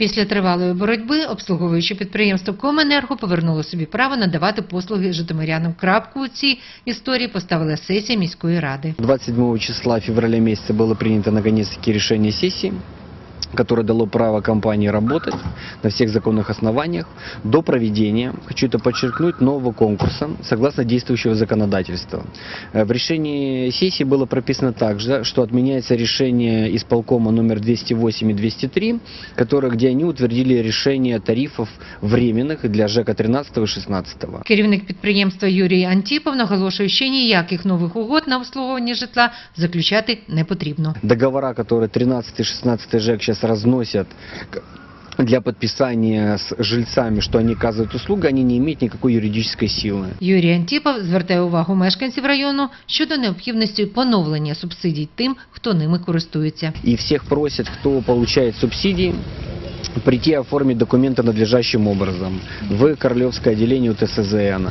Після тривалої боротьби обслуговуюче підприємство Коменерго повернуло собі право надавати послуги житомирянам. Крапку у цій історії поставила сесія міської ради. 27 числа февраля місяця було прийнято наконец-таки рішення сессии, которое дало право компании работать на всех законных основаниях до проведения, хочу это подчеркнуть, нового конкурса согласно действующего законодательства. Э, В решении сессии было прописано также, что отменяется решение исполкома номер 208 и 203, которые, где они утвердили решение тарифов временных для ЖЭКа 13 и 16. Керівник підприємства Юрій Антіпов наголошує, що ніяких нових угод на обслуговування житла заключати не потрібно. договора, которые 13 и 16 ЖЭК сейчас разносят к- для подписания с жильцами, что они оказывают услугу, они не имеют никакой юридической силы. Юрій Антіпов звертає увагу мешканців району щодо необхідності поновлення субсидій тим, хто ними користується. И всех просят, кто получает субсидии, прийти оформить документы надлежащим образом в Королевское отделение УТСЗН.